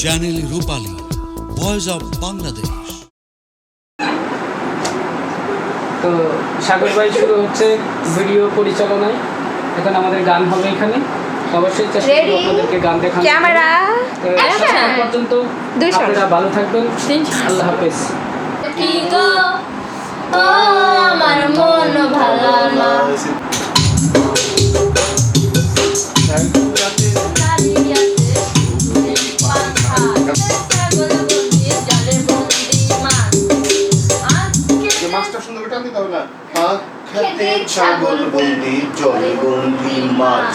Channel Rupali voice of Bangladesh তো সাগর ভাই শুরু হচ্ছে ভিডিও পরিচালনায়। এখন আমাদের গান হবে এখানে। অবশ্যই চেষ্টা করব? আপনাদেরকে গান দেখানো ক্যামেরা পর্যন্ত. আপনারা ভালো থাকবেন। আল্লাহ হাফেজ। কি গো? ও আমার মন ভালো না। খেতে ছাগল বন্দি জলে বন্দি মাছ।